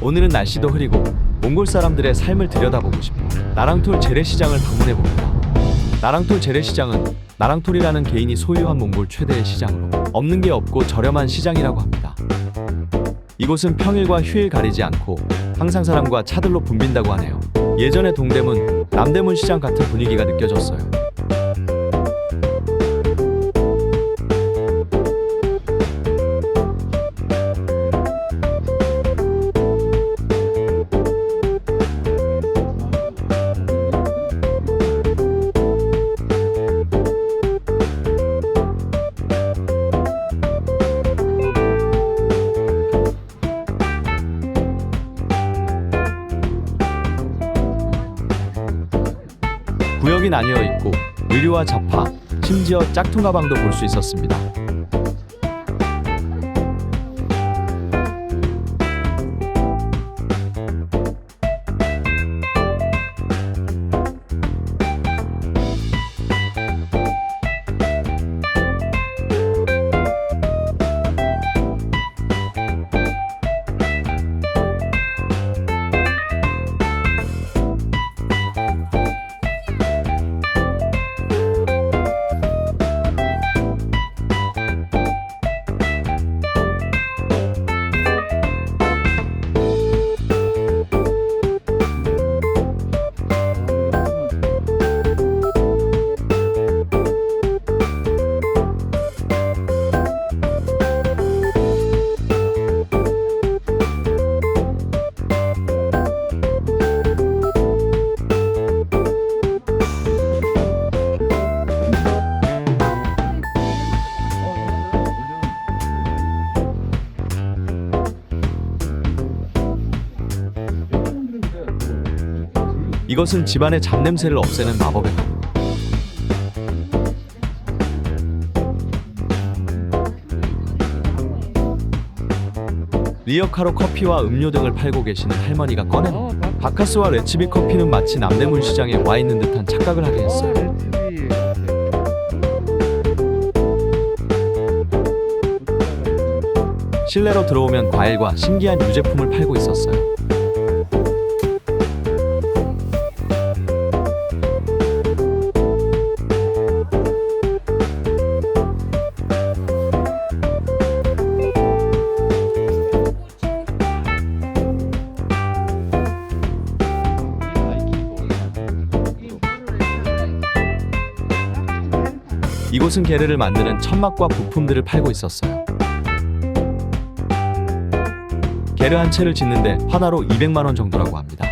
오늘은 날씨도 흐리고 몽골 사람들의 삶을 들여다보고 싶어 나랑톨 재래시장을 방문해 봅니다. 나랑톨 재래시장은 나랑톨이라는 개인이 소유한 몽골 최대의 시장으로 없는 게 없고 저렴한 시장이라고 합니다. 이곳은 평일과 휴일 가리지 않고 항상 사람과 차들로 붐빈다고 하네요. 예전의 동대문, 남대문 시장 같은 분위기가 느껴졌어요. 나뉘어 있고 의류와 잡화, 심지어 짝퉁 가방도 볼 수 있었습니다. 이것은 집안의 잡냄새를 없애는 마법의 가루. 리어카로 커피와 음료 등을 팔고 계시는 할머니가 꺼낸 바카스와 레츠비 커피는 마치 남대문 시장에 와 있는 듯한 착각을 하게 했어요. 실내로 들어오면 과일과 신기한 유제품을 팔고 있었어요. 이곳은 게르를 만드는 천막과 부품들을 팔고 있었어요. 게르 한 채를 짓는데 하나로 200만 원 정도라고 합니다.